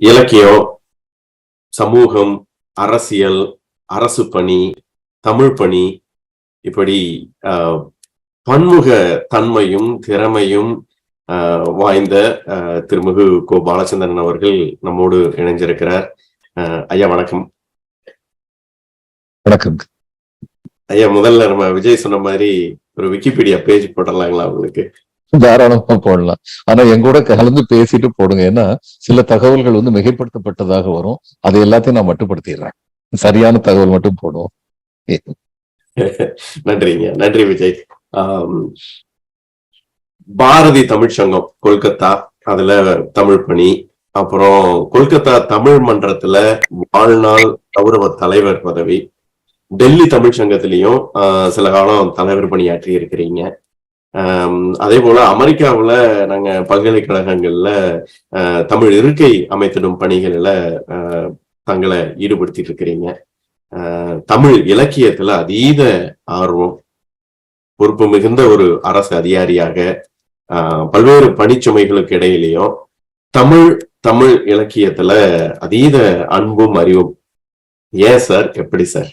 இலக்கியம் சமூகம் அரசியல் அரசு பணி தமிழ் பணி இப்படி ஆஹ், பன்முக தன்மையும் திறமையும் வாய்ந்த திருமிகு கோ பாலச்சந்திரன் அவர்கள் நம்மோடு இணைஞ்சிருக்கிறார். ஆஹ், ஐயா வணக்கம். வணக்கம். ஐயா முதல்ல நம்ம விஜய் சொன்ன மாதிரி ஒரு விக்கிபீடியா பேஜ் போடலாங்களா உங்களுக்கு? தாராளமா போடலாம். ஆனா எங்கூட கலந்து பேசிட்டு போடுங்க. ஏன்னா சில தகவல்கள் வந்து மிகைப்படுத்தப்பட்டதாக வரும். அதை எல்லாத்தையும் நான் மட்டுப்படுத்திடுறேன். சரியான தகவல் மட்டும் போடுவோம். நன்றிங்க. நன்றி விஜய். பாரதி தமிழ் சங்கம் கொல்கத்தா. அதுல தமிழ் பணி. அப்புறம் கொல்கத்தா தமிழ் மன்றத்துல வாழ்நாள் கௌரவ தலைவர் பதவி. டெல்லி தமிழ் சங்கத்திலையும் ஆஹ், சில காலம் தலைவர் பணியாற்றி இருக்கிறீங்க அதே போல அமெரிக்காவுல நாங்க பல்கலைக்கழகங்கள்ல தமிழ் இருக்கை அமைத்திடும் பணிகளில தங்களை ஈடுபடுத்திட்டு இருக்கிறீங்க. ஆஹ், தமிழ் இலக்கியத்துல அதீத ஆர்வம் பொறுப்பு மிகுந்த ஒரு அரசு அதிகாரியாக ஆஹ், பல்வேறு பணிச்சுமைகளுக்கு இடையிலையும் தமிழ் தமிழ் இலக்கியத்துல அதீத அன்பும் அறிவும். ஏன் சார்? எப்படி சார்?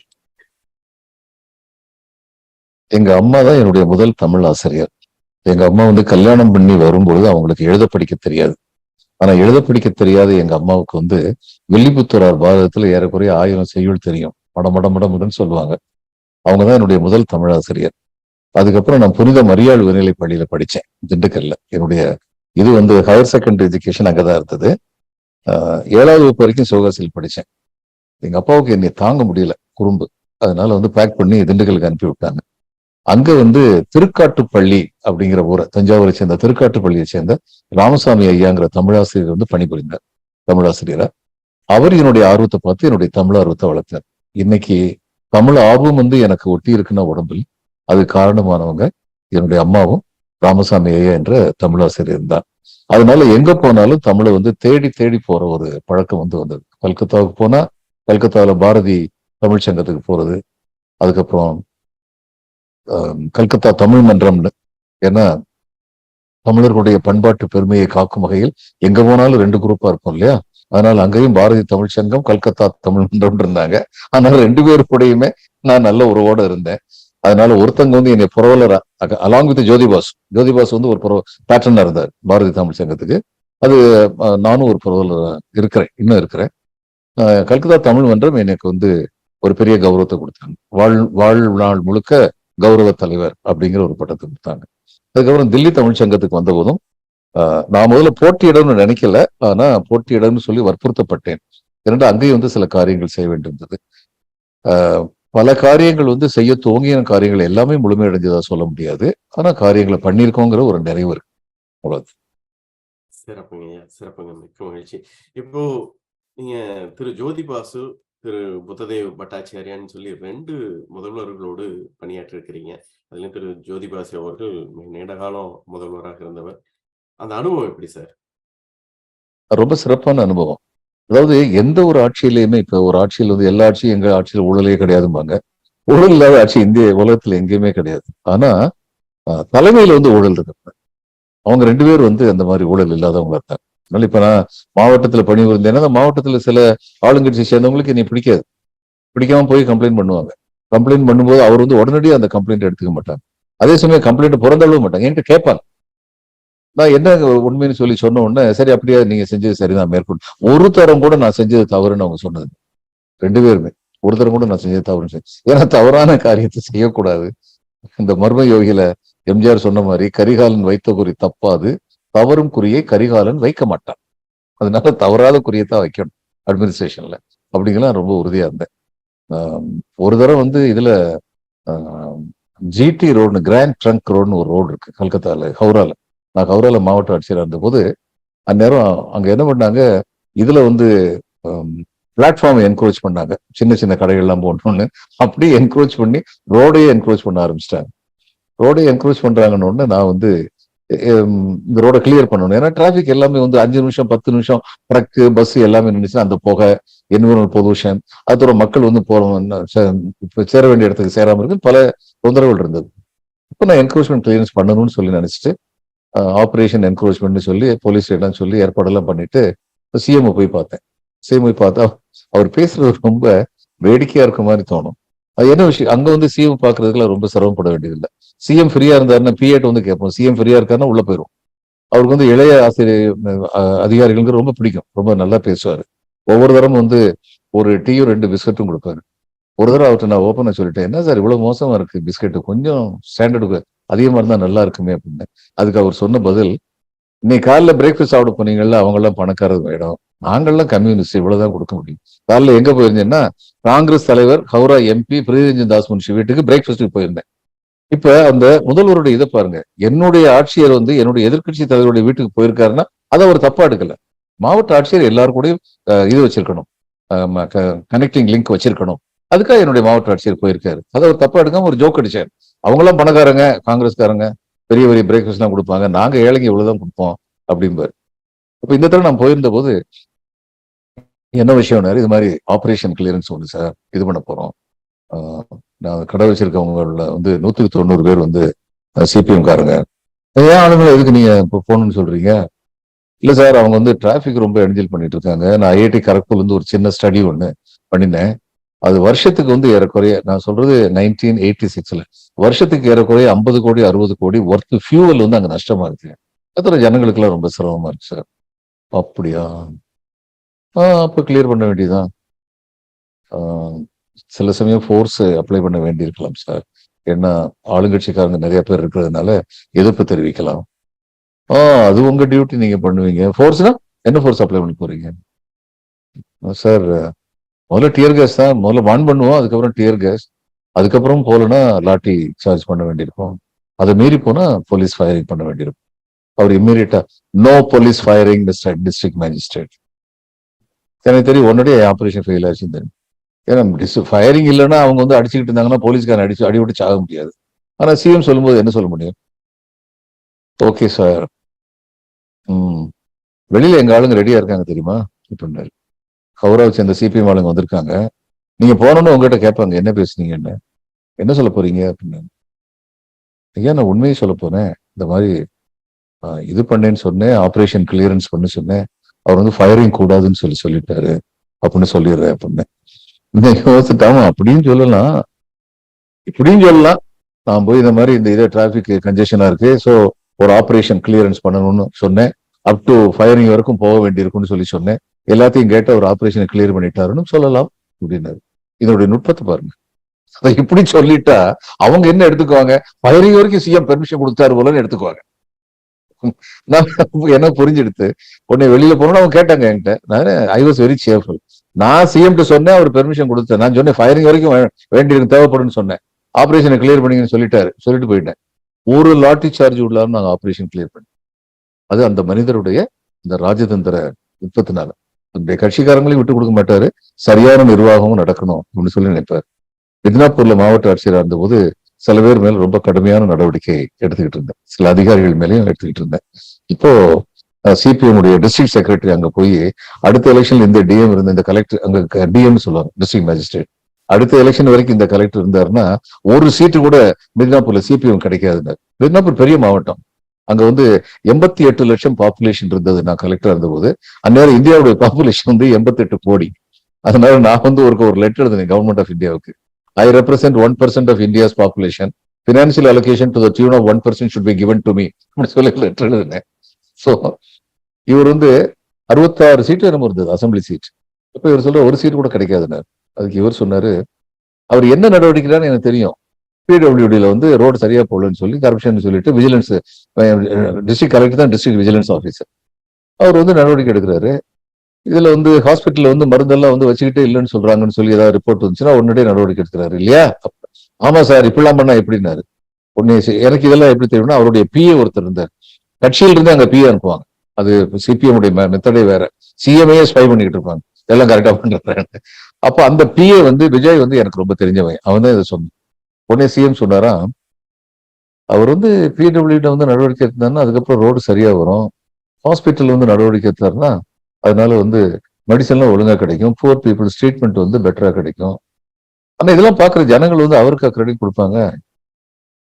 எங்க அம்மா தான் என்னுடைய முதல் தமிழ் ஆசிரியர். எங்க அம்மா வந்து கல்யாணம் பண்ணி வரும்பொழுது அவங்களுக்கு எழுத படிக்க தெரியாது. ஆனா எழுத படிக்க தெரியாத எங்க அம்மாவுக்கு வந்து வில்லிபுத்தூரார் பாரதத்துல ஏறக்குறைய ஆயிரம் செய்யுள் தெரியும். மட மடமுடன் சொல்லுவாங்க. அவங்கதான் என்னுடைய முதல் தமிழ் ஆசிரியர். அதுக்கப்புறம் நான் புனித மரியாள் உயர்நிலை பள்ளியில படிச்சேன். திண்டுக்கல்ல. என்னுடைய இது வந்து ஹையர் செகண்டரி எஜுகேஷன் அங்கதான் இருந்தது. ஏழாவது வகுப்பு வரைக்கும் சிவகாசியில் படிச்சேன். எங்க அப்பாவுக்கு என்னை தாங்க முடியல. குறும்பு. அதனால வந்து பேக் பண்ணி திண்டுக்கலுக்கு அனுப்பி விட்டாங்க. அங்க வந்து திருக்காட்டுப்பள்ளி அப்படிங்கிற ஊரை தஞ்சாவூரை சேர்ந்த திருக்காட்டுப்பள்ளியை சேர்ந்த ராமசாமி ஐயாங்கிற தமிழாசிரியர் வந்து பணிபுரிந்தார் தமிழாசிரியரா. அவர் என்னுடைய ஆர்வத்தை பார்த்து என்னுடைய தமிழ் ஆர்வத்தை வளர்த்தார். இன்னைக்கு தமிழ் ஆர்வம் வந்து எனக்கு ஒட்டி இருக்குன்னா உடம்பில் அது காரணமானவங்க என்னுடைய அம்மாவும் ராமசாமி ஐயா என்ற தமிழாசிரியர் தான் அதனால எங்க போனாலும் தமிழை வந்து தேடி தேடி போற ஒரு பழக்கம் வந்து வந்தது. கல்கத்தாவுக்கு போனா கல்கத்தாவில் பாரதி தமிழ் சங்கத்துக்கு போறது அதுக்கப்புறம் கல்கத்தா தமிழ் மன்றம்னு ஏன்னா தமிழர்களுடைய பண்பாட்டு பெருமையை காக்கும் வகையில் எங்க போனாலும் ரெண்டு குரூப்பா இருக்கும் இல்லையா? அதனால அங்கேயும் பாரதி தமிழ் சங்கம் கல்கத்தா தமிழ் மன்றம் இருந்தாங்க. அதனால ரெண்டு பேர் கூடயுமே நான் நல்ல உறவோட இருந்தேன். அதனால ஒருத்தங்க வந்து என்னை புரவலரா அலாங் வித் ஜோதிபாஸ் ஜோதிபாஸ் வந்து ஒரு புரவ பேட்டர்னா இருந்தார் பாரதி தமிழ் சங்கத்துக்கு. அது நானும் ஒரு புரவலரா இருக்கிறேன் இன்னும் இருக்கிறேன். ஆஹ், கல்கத்தா தமிழ் மன்றம் எனக்கு வந்து ஒரு பெரிய கௌரவத்தை கொடுத்தாங்க. வாழ் வாழ்நாள் முழுக்க கௌரவ தலைவர் அப்படிங்கிற ஒரு பட்டத்தை கொடுத்தாங்க. அதுக்கப்புறம் தில்லி தமிழ் சங்கத்துக்கு வந்த போதும் நான் முதல்ல போட்டியிடணும்னு நினைக்கல. ஆனா போட்டியிடணும்னு சொல்லி வற்புறுத்தப்பட்டேன். இரண்டு அங்கேயும் வந்து சில காரியங்கள் செய்ய வேண்டியிருந்தது. ஆஹ், பல காரியங்கள் வந்து செய்ய துவங்கின காரியங்கள் எல்லாமே முழுமையடைஞ்சதா சொல்ல முடியாது. ஆனா காரியங்களை பண்ணியிருக்கோங்கிற ஒரு நிறைவு இருக்கு. அவ்வளவு சிறப்புங்க சிறப்புங்க. மிக்க மகிழ்ச்சி. இப்போ நீங்க திரு. ஜோதி பாசு திரு புத்ததேவ் பட்டாச்சாரியான்னு சொல்லி ரெண்டு முதல்வர்களோடு பணியாற்றி இருக்கிறீங்க அதுலயும் திரு ஜோதிபாசி அவர்கள் மிக நீண்ட காலம் முதல்வராக இருந்தவர். அந்த அனுபவம் எப்படி சார்? ரொம்ப சிறப்பான அனுபவம். அதாவது எந்த ஒரு ஆட்சியிலையுமே இப்ப ஒரு ஆட்சியில் வந்து எல்லா ஆட்சியும் எங்க ஆட்சியில் ஊழலே கிடையாதும்பாங்க. ஊழல் இல்லாத ஆட்சி இந்திய உலகத்துல எங்கேயுமே கிடையாது. ஆனா தலைமையில வந்து ஊழல் இருக்கு அவங்க ரெண்டு பேர் வந்து அந்த மாதிரி ஊழல் இல்லாதவங்க இருக்காங்க அதனால இப்ப நான் மாவட்டத்துல பணிபுரிந்தேன்னா அந்த மாவட்டத்துல சில ஆளுங்கட்சி சேர்ந்தவங்களுக்கு நீ பிடிக்காது. பிடிக்காம போய் கம்ப்ளைண்ட் பண்ணுவாங்க. கம்ப்ளைண்ட் பண்ணும்போது அவர் வந்து உடனடியாக அந்த கம்ப்ளைண்ட் எடுத்துக்க மாட்டாங்க அதே சமயம் கம்ப்ளைண்ட் புறந்தள்ளவும் மாட்டாங்க என்கிட்ட கேட்பாங்க நான் என்ன உண்மைன்னு சொல்லி சொன்ன உடனே சரி அப்படியே நீங்க செஞ்சது சரிதான் மேற்கொண்டு ஒரு தரம் கூட நான் செஞ்சது தவறுன்னு அவங்க சொன்னது ரெண்டு பேருமே. ஒரு தரம் கூட நான் செஞ்சது தவறுன்னு சொல்லி ஏன்னா தவறான காரியத்தை செய்யக்கூடாது. இந்த மர்ம யோகியில எம்ஜிஆர் சொன்ன மாதிரி கரிகாலன் வைத்த குறி தப்பாது. தவறும் குறியை கரிகாலன் வைக்க மாட்டான். அதனால தவறாத குறியத்தான் வைக்கணும் அட்மினிஸ்ட்ரேஷன்ல அப்படிங்கலாம் ரொம்ப உறுதியா இருந்தேன். ஒரு தடவை வந்து இதுல ஜிடி ரோடு கிராண்ட் ட்ரங்க் ரோடுன்னு ஒரு ரோடு இருக்கு கல்கத்தால ஹவுரால. நான் ஹவுரால மாவட்ட ஆட்சியராக இருந்த போது அந்நேரம் அங்க என்ன பண்ணாங்க இதுல வந்து பிளாட்ஃபார்ம் என்கரேஜ் பண்ணாங்க. சின்ன சின்ன கடைகள்லாம் போடணும்னு. அப்படியே என்க்ரோச் பண்ணி ரோடையே என்க்ரோச் பண்ண ஆரம்பிச்சிட்டாங்க. ரோடை என்க்ரோச் பண்றாங்கன்னு நான் வந்து இந்த ரோட கிளியர் பண்ணணும். ஏன்னா டிராபிக் எல்லாமே வந்து அஞ்சு நிமிஷம் பத்து நிமிஷம் ட்ரக்கு பஸ் எல்லாமே நின்றுச்சுன்னா அந்த புகை என்விரான்மெண்ட் பொல்யூஷன் அதோட மக்கள் வந்து போற சேர வேண்டிய இடத்துக்கு சேராம இருக்கு. பல தொந்தரவுகள் இருந்தது. இப்போ நான் என்கரேஜ்மெண்ட் கிளியரன்ஸ் பண்ணணும்னு சொல்லி நினைச்சிட்டு ஆபரேஷன் என்கரேஜ்மெண்ட் சொல்லி போலீஸ் எல்லாம் சொல்லி ஏற்பாடெல்லாம் பண்ணிட்டு சிஎம் போய் பார்த்தேன். சிஎம் போய் பார்த்தா அவர் பேசுறது ரொம்ப வேடிக்கையா இருக்க மாதிரி தோணும். அது என்ன விஷயம்? அங்க வந்து சிஎம் பாக்குறதுக்குலாம் ரொம்ப சிரமப்பட வேண்டியதில்லை. சிஎம் ஃப்ரீயா இருந்தாருன்னா பிஏட் வந்து கேட்போம். சிஎம் ஃப்ரீயா இருக்காருன்னா உள்ள போயிரும். அவருக்கு வந்து இளைய ஆசிரியர் அதிகாரிகளுக்கு ரொம்ப பிடிக்கும். ரொம்ப நல்லா பேசுவாரு. ஒவ்வொரு தரமும் வந்து ஒரு டீயும் ரெண்டு பிஸ்கட்டும் கொடுப்பாரு. ஒரு தடவை அவர்கிட்ட நான் ஓப்பனா சொல்லிட்டேன் என்ன சார் இவ்வளவு மோசமா இருக்கு? பிஸ்கட் கொஞ்சம் ஸ்டாண்டர்டு அதிகமா இருந்தா நல்லா இருக்குமே அப்படின்னு. அதுக்கு அவர் சொன்ன பதில் இன்னைக்கு காலைல பிரேக்ஃபாஸ்ட் சாப்பிட போனீங்கல்ல அவங்க எல்லாம் பணக்காரர் இடம் நாங்கள்லாம் கம்யூனிஸ்ட் இவ்வளவுதான் கொடுக்க முடியும். காலைல எங்க போயிருந்தேன்னா காங்கிரஸ் தலைவர் ஹவுரா எம்பி பிரியரஞ்சன் தாஸ் முன்ஷி வீட்டுக்கு பிரேக்ஃபாஸ்ட்டுக்கு போயிருந்தேன். இப்ப அந்த முதல்வருடைய இதை பாருங்க. என்னுடைய ஆட்சியர் வந்து என்னுடைய எதிர்க்கட்சி தலைவருடைய வீட்டுக்கு போயிருக்காருன்னா அதை அவர் தப்பா எடுக்கல. மாவட்ட ஆட்சியர் எல்லாரும் கூடயும் இது வச்சிருக்கணும். கனெக்டிங் லிங்க் வச்சிருக்கணும். அதுக்காக என்னுடைய மாவட்ட ஆட்சியர் போயிருக்காரு. அதை அவர் தப்பா எடுக்காம ஒரு ஜோக் அடிச்சார். அவங்களாம் பணக்காரங்க காங்கிரஸ்காரங்க பெரிய பெரிய பிரேக்ஃபாஸ்ட் எல்லாம் கொடுப்பாங்க. நாங்க ஏழைங்க இவ்வளவுதான் கொடுப்போம் அப்படிம்பாரு. இப்ப இந்த தடவை நான் போயிருந்த போது என்ன விஷயம்னாரு இது மாதிரி ஆப்ரேஷன் கிளியரன்ஸ் ஒன்று சார் இது பண்ண போறோம். நான் கடை வச்சிருக்கவங்கள வந்து நூத்துக்கு தொண்ணூறு பேர் வந்து சிபிஎம் காரங்க. ஏன் ஆளுங்களை எதுக்கு நீங்க இப்போ போகணும்னு சொல்றீங்க? இல்லை சார் அவங்க வந்து டிராஃபிக் ரொம்ப இடைஞ்சல் பண்ணிட்டு இருக்காங்க. நான் ஐஐடி கரக்பூர்லேருந்து ஒரு சின்ன ஸ்டடி ஒன்று பண்ணினேன். அது வருஷத்துக்கு வந்து ஏறக்குறைய நான் சொல்றது நைன்டீன் எயிட்டி சிக்ஸில் வருஷத்துக்கு ஏறக்குறைய ஐம்பது கோடி அறுபது கோடி ஒர்த் ஃபியூவல் வந்து அங்கே நஷ்டமா இருக்கு. அத்தனை ஜனங்களுக்கெல்லாம் ரொம்ப சிரமமா இருக்கு சார் அப்படியா? அப்போ கிளியர் பண்ண வேண்டியதுதான். ஆஹ் சில சமயம் ஃபோர்ஸ் அப்ளை பண்ண வேண்டியிருக்கலாம் சார் ஏன்னா ஆளுங்கட்சிக்காரங்க நிறைய பேர் இருக்கிறதுனால எதிர்ப்பு தெரிவிக்கலாம். ஆ அது உங்க டியூட்டி நீங்க பண்ணுவீங்க. ஃபோர்ஸ்னா என்ன ஃபோர்ஸ் அப்ளை பண்ண போறீங்க? சார் முதல்ல டியர் கேஸ் தான். முதல்ல வான் பண்ணுவோம் அதுக்கப்புறம் டியர் கேஸ் அதுக்கப்புறம் போலனா லாட்டி சார்ஜ் பண்ண வேண்டியிருக்கும். அதை மீறி போனா போலீஸ் ஃபயரிங் பண்ண வேண்டியிருக்கும். அவர் இம்மீடியட்டா no police firing district magistrate எனக்கு தெரியும் உடனடியே ஆப்ரேஷன் ஃபெயில் ஆச்சுன்னு தெரியும். ஏன்னா ஃபயரிங் இல்லைன்னா அவங்க வந்து அடிச்சுக்கிட்டு இருந்தாங்கன்னா போலீஸ்காரன் அடிச்சு அடிவிட்டு சாக முடியாது. ஆனால் சிஎம் சொல்லும்போது என்ன சொல்ல முடியும்? ஓகே சார் ம். வெளியில் எங்கள் ஆளுங்க ரெடியாக இருக்காங்க தெரியுமா? அப்படின்னாரு ஹவுராவை சேர்ந்த சிபிஎம் ஆளுங்க வந்திருக்காங்க. நீங்கள் போனோன்னு உங்ககிட்ட கேட்பாங்க என்ன பேசுனீங்கன்னு. என்ன சொல்ல போறீங்க? அப்படின்னு ஐயா நான் உண்மையை சொல்ல போனேன் இந்த மாதிரி இது பண்ணேன்னு சொன்னேன் ஆப்ரேஷன் கிளியரன்ஸ் பண்ண சொன்னேன். அவர் வந்து ஃபயரிங் கூடாதுன்னு சொல்லி சொல்லிட்டாரு அப்படின்னு சொல்லிடுறேன் அப்படின்னு யோசிச்சுட்டாமா அப்படின்னு சொல்லலாம். இப்படியும் சொல்லலாம். நான் போய் இந்த மாதிரி இந்த இதே டிராபிக் கன்ஜெஷனா இருக்கு. ஸோ ஒரு ஆப்ரேஷன் கிளியரன்ஸ் பண்ணணும்னு சொன்னேன். அப் டு ஃபயரிங் வரைக்கும் போக வேண்டியிருக்கும்னு சொல்லி சொன்னேன். எல்லாத்தையும் கேட்டு ஒரு ஆப்ரேஷனை கிளியர் பண்ணிட்டாருன்னு சொல்லலாம் அப்படின்னாரு. இதனுடைய நுட்பத்தை பாருங்க. அதை இப்படி சொல்லிட்டா அவங்க என்ன எடுத்துக்குவாங்க? ஃபயரிங் வரைக்கும் சிஎம் பெர்மிஷன் கொடுத்தாரு போலன்னு எடுத்துக்குவாங்க. என்ன எனக்கு புரிஞ்செடுத்து? உடனே வெளியில போனோம் அவங்க கேட்டாங்க என்கிட்ட. நான் ஐ வாஸ் வெரி சேர்ஃபுல் நான் சிஎம் சொன்னேன் அவர் பெர்மிஷன் கொடுத்தேன். நான் சொன்னேன் ஃபயரிங் வரைக்கும் வேண்டியிருக்கு தேவைப்படும்னு சொன்னேன். ஆபரேஷனை கிளியர் பண்ணீங்கன்னு சொல்லிட்டாரு. சொல்லிட்டு போயிட்டேன். ஒரு லாட்டி சார்ஜ் உள்ளாரும் நாங்க ஆபரேஷன் கிளியர் பண்ணோம் அது அந்த மனிதருடைய இந்த ராஜதந்திர நுட்பத்தினால நம்முடைய கட்சிக்காரங்களையும் விட்டு கொடுக்க மாட்டாரு. சரியான நிர்வாகமும் நடக்கணும் அப்படின்னு சொல்லி நினைப்பார். மித்னாப்பூர்ல மாவட்ட ஆட்சியராக இருந்தபோது சில பேர் மேல ரொம்ப கடுமையான நடவடிக்கை எடுத்துக்கிட்டு இருந்தேன். சில அதிகாரிகள் மேலேயும் எடுத்துக்கிட்டு இருந்தேன். இப்போ சிபிஎம் உடைய டிஸ்ட்ரிக்ட் செக்ரட்டரி அங்க போய் அடுத்த எலெக்ஷன்ல இந்த டிஎம் இருந்த இந்த கலெக்டர் அங்க டிஎம் சொல்லுவாங்க டிஸ்ட்ரிக்ட் மேஜிஸ்ட்ரேட் அடுத்த எலெக்ஷன் வரைக்கும் இந்த கலெக்டர் இருந்தாருன்னா ஒரு சீட்டு கூட மித்னாப்பூர்ல சிபிஎம் கிடைக்காதுன்னு மித்னாப்பூர் பெரிய மாவட்டம். அங்க வந்து எண்பத்தி எட்டு லட்சம் பாப்புலேஷன் இருந்தது. நான் கலெக்டர் இருந்தபோது அந்நேரம் இந்தியாவுடைய பாப்புலேஷன் வந்து எண்பத்தி எட்டு கோடி. அதனால நான் வந்து ஒரு ஒரு லெட்டர் எழுதினேன் கவர்மெண்ட் ஆஃப் இந்தியாவுக்கு I represent one percent of India's population financial allocation to the tune of one percent should be given to me சொல்லி லெட்டர் எழுதினேன் ஸோ இவர் வந்து அறுபத்தாறு சீட்டு என்னமோ இருந்தது அசம்பிளி சீட் இப்ப இவர் சொல்ற ஒரு சீட் கூட கிடைக்காதுன்னாரு அதுக்கு இவர் சொன்னாரு அவர் என்ன நடவடிக்கைன்னு எனக்கு தெரியும். பிடபிள்யூடியில் வந்து ரோடு சரியா போகலன்னு சொல்லி கரப்ஷன் சொல்லிட்டு விஜிலன்ஸ் டிஸ்ட்ரிக்ட் கலெக்டர் தான் டிஸ்ட்ரிக்ட் விஜிலன்ஸ் ஆஃபீஸர் அவர் வந்து நடவடிக்கை எடுக்கிறாரு. இதுல வந்து ஹாஸ்பிட்டல்ல வந்து மருந்தெல்லாம் வந்து வச்சுக்கிட்டே இல்லைன்னு சொல்றாங்கன்னு சொல்லி ஏதாவது ரிப்போர்ட் வந்துச்சுன்னா உடனடியே நடவடிக்கை எடுக்கிறாரு இல்லையா? ஆமா சார் இப்படிலாம் பண்ணா எப்படின்னாரு. உடனே எனக்கு இதெல்லாம் எப்படி தெரியும்னா அவருடைய பிஏ ஒருத்தர் இருந்தார். கட்சியில இருந்து அங்க பிஏ அனுப்புவாங்க. அது சிபிஎம் உடைய மெத்தடே வேற. சிஎம்ஏ ஸ்பை பண்ணிக்கிட்டு இருப்பாங்க. எல்லாம் கரெக்டா பண்றாங்க அப்ப அந்த பிஏ வந்து விஜய் வந்து எனக்கு ரொம்ப தெரிஞ்சவன். அவன் தான் இதை சொன்னான். உடனே சிஎம் சொன்னாரா அவர் வந்து பிடபிள்யூட வந்து நடவடிக்கை எடுத்தாருன்னா அதுக்கப்புறம் ரோடு சரியா வரும். ஹாஸ்பிட்டல் வந்து நடவடிக்கை எடுத்தாருன்னா அதனால வந்து மெடிசன்லாம் ஒழுங்காக கிடைக்கும். புவர் பீப்புள்ஸ் ட்ரீட்மெண்ட் வந்து பெட்டராக கிடைக்கும். ஆனால் இதெல்லாம் பார்க்குற ஜனங்கள் வந்து அவருக்கு கிரெடிட் கொடுப்பாங்க?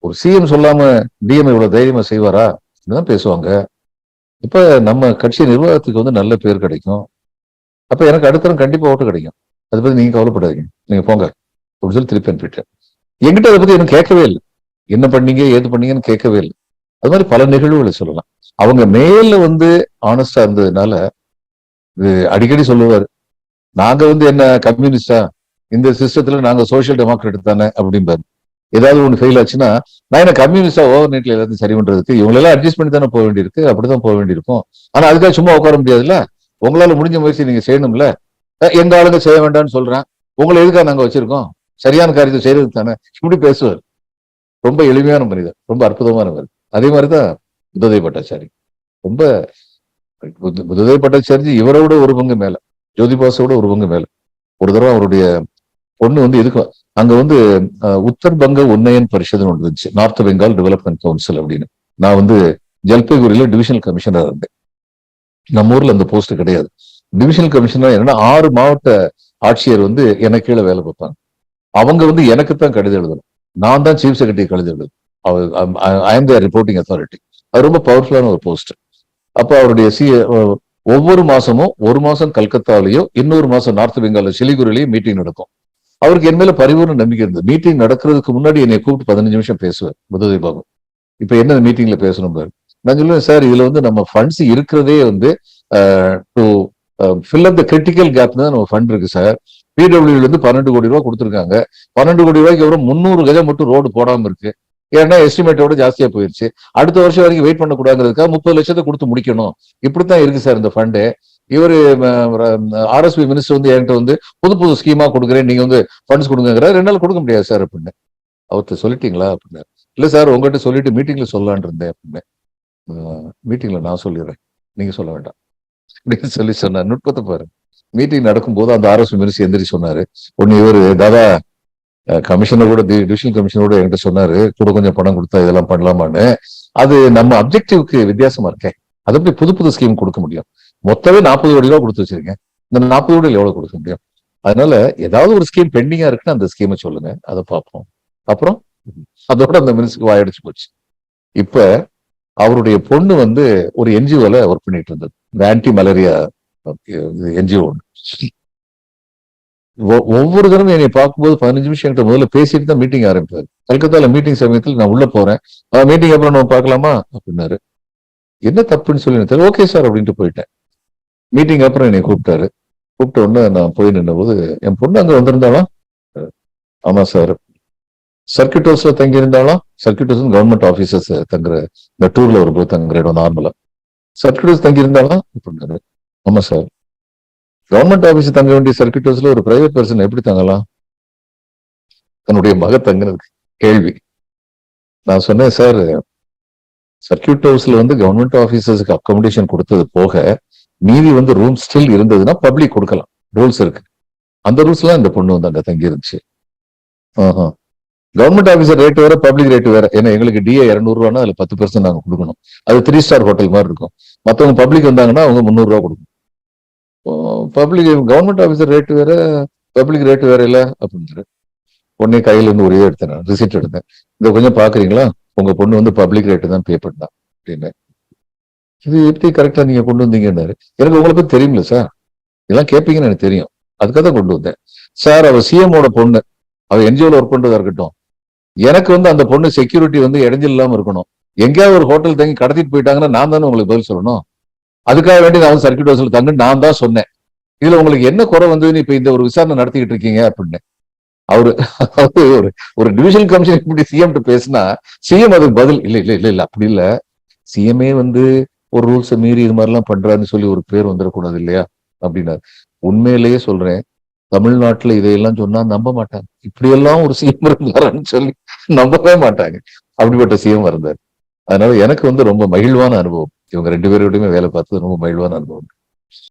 ஒரு சிஎம் சொல்லாம டிஎம் இவ்வளோ தைரியமாக செய்வாரா? இதுதான் பேசுவாங்க. இப்போ நம்ம கட்சி நிர்வாகத்துக்கு வந்து நல்ல பேர் கிடைக்கும். அப்போ எனக்கு அடுத்த கண்டிப்பாக ஓட்டு கிடைக்கும். அதை பற்றி நீங்கள் கவலைப்படாதீங்க. நீங்கள் போங்க. அப்படின்னு சொல்லி திருப்பி அனுப்பிட்டேன் எங்கிட்ட அதை பற்றி எனக்கு கேட்கவே இல்லை. என்ன பண்ணீங்க ஏது பண்ணீங்கன்னு கேட்கவே இல்லை. அது மாதிரி பல நிகழ்வுகளை சொல்லலாம். அவங்க மேல வந்து ஆனஸ்டா இருந்ததுனால அடிக்கடி சொல்லுவார். நாங்க வந்து என்ன கம்யூனிஸ்டா? இந்த சிஸ்டத்துல நாங்க சோசியல் டெமோக்ராட் தானே அப்படிம்பாரு. ஏதாவது ஒன்று ஃபெயில் ஆச்சுன்னா நான் என்ன கம்யூனிஸ்டா ஓவர் நைட்ல எல்லாத்தையும் சரி பண்றதுக்கு இவங்களெல்லாம் அட்ஜஸ்ட் பண்ணி தானே போக வேண்டியிருக்கு அப்படிதான் போக வேண்டியிருக்கும். ஆனா அதுக்காக சும்மா உட்கார முடியாதுல்ல? உங்களால முடிஞ்ச முயற்சி நீங்க செய்யணும்ல? அஹ் எங்க ஆளுங்க செய்ய வேண்டாம்னு சொல்றேன். உங்களை எதுக்காக நாங்க வச்சிருக்கோம்? சரியான காரியத்தை செய்யறது தானே? இப்படி பேசுவார். ரொம்ப எளிமையான மனிதர். ரொம்ப அற்புதமானவர் அதே மாதிரிதான் உதவி பட்டாச்சாரி ரொம்ப புத்த- புத்ததை பட்டாச்சாரி இவரோட ஒரு பங்கு மேல. ஜோதிபாசோட ஒரு பங்கு மேல. ஒரு தடவை அவருடைய பொண்ணு வந்து எதுக்கு அங்க வந்து உத்தர் பங்க உன்னயன் பரிஷதுன்னு ஒன்று இருந்துச்சு. நார்த் பெங்கால் டெவலப்மெண்ட் கவுன்சில் அப்படின்னு. நான் வந்து ஜல்பைகுரியில டிவிஷனல் கமிஷனர் இருந்தேன். நம்ம ஊர்ல அந்த போஸ்ட் கிடையாது. டிவிஷனல் கமிஷனர் என்னன்னா ஆறு மாவட்ட ஆட்சியர் வந்து எனக்கு கீழே வேலை பார்ப்பாங்க. அவங்க வந்து எனக்கு தான் கடிதம் எழுதணும். நான் தான் சீஃப் செக்ரட்டரி கடிதம் எழுதணும். I am the reporting authority அது ரொம்ப பவர்ஃபுல்லான ஒரு போஸ்ட் அப்போ அவருடைய சி ஒவ்வொரு மாசமும் ஒரு மாசம் கல்கத்தாலேயோ இன்னொரு மாசம் நார்த் பெங்கால சிலிகுரிலையும் மீட்டிங் நடக்கும். அவருக்கு என் மேல பரிபூர்ண நம்பிக்கை இருந்தது. மீட்டிங் நடக்கிறதுக்கு முன்னாடி என்னை கூப்பிட்டு பதினஞ்சு நிமிஷம் பேசுவார் புதவி பாபு. இப்ப என்ன மீட்டிங்ல பேசணும் பாரு. நான் சொல்லுவேன் சார் இதுல வந்து நம்ம ஃபண்ட்ஸ் இருக்கிறதே வந்து to fill up the critical gap தான் நம்ம ஃபண்ட் இருக்கு சார். பிடபிள்யூல இருந்து பன்னெண்டு கோடி ரூபாய் கொடுத்துருக்காங்க. பன்னெண்டு கோடி ரூபாய்க்கு அப்புறம் முந்நூறு கஜம் மட்டும் ரோடு போடாம இருக்கு. ஏன்னா எஸ்டிமேட்டோட ஜாஸ்தியா போயிருச்சு. அடுத்த வருஷம் வரைக்கும் வெயிட் பண்ணக்கூடாதுக்காக முப்பது லட்சத்தை கொடுத்து முடிக்கணும். இப்படித்தான் இருக்கு சார் இந்த ஃபண்டு இவரு ஆர்எஸ்பி மினிஸ்டர் வந்து என்கிட்ட வந்து புது புது ஸ்கீமா கொடுக்குறேன் நீங்க வந்து ஃபண்ட்ஸ் கொடுங்கிற ரெண்டு நாள் கொடுக்க முடியாது சார் அப்படின்னு. அவர்கிட்ட சொல்லிட்டீங்களா அப்படின்னு. இல்ல சார் உங்ககிட்ட சொல்லிட்டு மீட்டிங்ல சொல்லலான் இருந்தேன் அப்படின்னு. மீட்டிங்ல நான் சொல்லிடுறேன். நீங்க சொல்ல வேண்டாம். அப்படின்னு சொல்லி சொன்னார். நுட்பத்தை பாரு மீட்டிங் நடக்கும்போது அந்த ஆர்எஸ்பி மினிஸ்டர் எந்திரி சொன்னாரு. ஒன்னு இவரு தாதா கமிஷனர் கூட டிவிஷனல் கமிஷனர் கூட என்கிட்ட சொன்னாரு கூட கொஞ்சம் பணம் கொடுத்தா இதெல்லாம் பண்ணலாமான்னு. அது நம்ம அப்ஜெக்டிவ்க்கு வித்தியாசமா இருக்கேன் அது எப்படி புது புது ஸ்கீம் கொடுக்க முடியும்? மொத்தமே நாற்பது கோடி ரூபா கொடுத்து வச்சிருக்கேன். இந்த நாற்பது கோடியில் எவ்வளவு கொடுக்க முடியும்? அதனால ஏதாவது ஒரு ஸ்கீம் பெண்டிங்கா இருக்குன்னா அந்த ஸ்கீமை சொல்லுங்க. அதை பார்ப்போம். அப்புறம் அதோட அந்த மினிஸ்டருக்கு வாயடிச்சு போச்சு. இப்ப அவருடைய பொண்ணு வந்து ஒரு என்ஜிஓல ஒர்க் பண்ணிட்டு இருந்தது. இந்த ஆன்டி மலேரியா என்ஜிஓ ஒவ்வொரு தடவை என்னை பார்க்கும்போது பதினஞ்சு நிமிஷம் என்கிட்ட முதல்ல பேசிட்டு தான் மீட்டிங் ஆரம்பிப்பாரு. கல்கத்தால மீட்டிங் சமயத்தில் நான் உள்ள போறேன். மீட்டிங் அப்புறம் நம்ம பார்க்கலாமா? அப்படின்னாரு. என்ன தப்புன்னு சொல்லி தெரியல. ஓகே சார் அப்படின்ட்டு போயிட்டேன். மீட்டிங் அப்புறம் என்னை கூப்பிட்டாரு. கூப்பிட்ட உடனே நான் போய் நின்ற போது என் பொண்ணு அங்க வந்திருந்தாளா? ஆமா சார். சர்க்கியூட் ஹவுஸ்ல தங்கி இருந்தாலும் ஹவுஸ் கவர்மெண்ட் ஆஃபீஸர்ஸ் தங்குற இந்த டூர்ல வரும்போது தங்குற இடம் நார்மலா சர்க்கியூட் ஹவுஸ் தங்கி இருந்தாலும் அப்படின்னாரு. ஆமா சார். கவர்மெண்ட் ஆபீஸ் தங்க வேண்டிய சர்க்கியூட் ஹவுஸ்ல ஒரு பிரைவேட் பர்சன் எப்படி தங்கலாம்? தன்னுடைய மக தங்குனதுக்கு கேள்வி. நான் சொன்னேன் சார் சர்க்கியூட் ஹவுஸ்ல வந்து கவர்மெண்ட் ஆபீசர்ஸ்க்கு அக்காமடேஷன் கொடுத்தது போக மீதி வந்து ரூம் ஸ்டில் இருந்ததுன்னா பப்ளிக் கொடுக்கலாம். ரூல்ஸ் இருக்கு. அந்த ரூல்ஸ் எல்லாம் இந்த பொண்ணு வந்து அங்க தங்கி இருந்துச்சு கவர்மெண்ட் ஆபீசர் ரேட் வேற பப்ளிக் ரேட் வேற. ஏன்னா எங்களுக்கு டிஏ இரநூறுவானா ரூபானா அதுல பத்து பர்சன்ட் நாங்க கொடுக்கணும். அது த்ரீ ஸ்டார் ஹோட்டல் மாதிரி இருக்கும். மத்தவங்க பப்ளிக் வந்தாங்கன்னா அவங்க முந்நூறு ரூபா கொடுக்கணும். பப்ளிக் கவர்மெண்ட் ஆஃபீஸர் ரேட் வேற பப்ளிக் ரேட்டு வேற இல்லை அப்படின்னு உடனே கையில இருந்து ஒரே எடுத்தேன் ரிசிப்ட் எடுத்தேன். இதை கொஞ்சம் பாக்குறீங்களா? உங்க பொண்ணு வந்து பப்ளிக் ரேட்டு தான் பே பண்ணா அப்படின்னு. இது எப்படி கரெக்டா நீங்க கொண்டு வந்தீங்கன்னாரு. எனக்கு உங்களுக்கு தெரியும்ல தெரியுமில்ல சார். இதெல்லாம் கேட்பீங்கன்னு எனக்கு தெரியும். அதுக்காக தான் கொண்டு வந்தேன். சார் அவ சிஎமோட பொண்ணு. அவ என்ஜிஓல ஒர்க் பண்றதா இருக்கட்டும். எனக்கு வந்து அந்த பொண்ணு செக்யூரிட்டி வந்து இடைஞ்சல் இல்லாம இருக்கணும். எங்கேயாவது ஒரு ஹோட்டல் தங்கி கடத்திட்டு போயிட்டாங்கன்னா நான் தானே உங்களுக்கு பதில் சொல்லணும்? அதுக்காக வேண்டி நான் வந்து சர்க்கியூட் ஹவுஸ்ல தங்கு நான் தான் சொன்னேன். இதுல உங்களுக்கு என்ன குறை வந்ததுன்னு இப்ப இந்த ஒரு விசாரணை நடத்திக்கிட்டு இருக்கீங்க அப்படின்னு. அவரு ஒரு ஒரு டிவிஷன் கமிஷன் இப்படி சிஎம் பேசினா சிஎம் அதுக்கு பதில் இல்ல இல்ல இல்ல இல்ல அப்படி இல்ல. சிஎம்ஏ வந்து ஒரு ரூல்ஸை மீறி இது மாதிரிலாம் பண்றாருன்னு சொல்லி ஒரு பேர் வந்துடக்கூடாது இல்லையா? அப்படின்னாரு. உண்மையிலேயே சொல்றேன் தமிழ்நாட்டுல இதையெல்லாம் சொன்னா நம்ப மாட்டாங்க. இப்படியெல்லாம் ஒரு சிஎம் இருந்தாருன்னு சொல்லி நம்பவே மாட்டாங்க. அப்படிப்பட்ட சிஎம் இருந்தார் அதனால எனக்கு வந்து ரொம்ப மகிழ்வான அனுபவம். இவங்க ரெண்டு பேரோடையுமே வேலை பார்த்தது ரொம்ப மகிழ்வான அனுபவம்.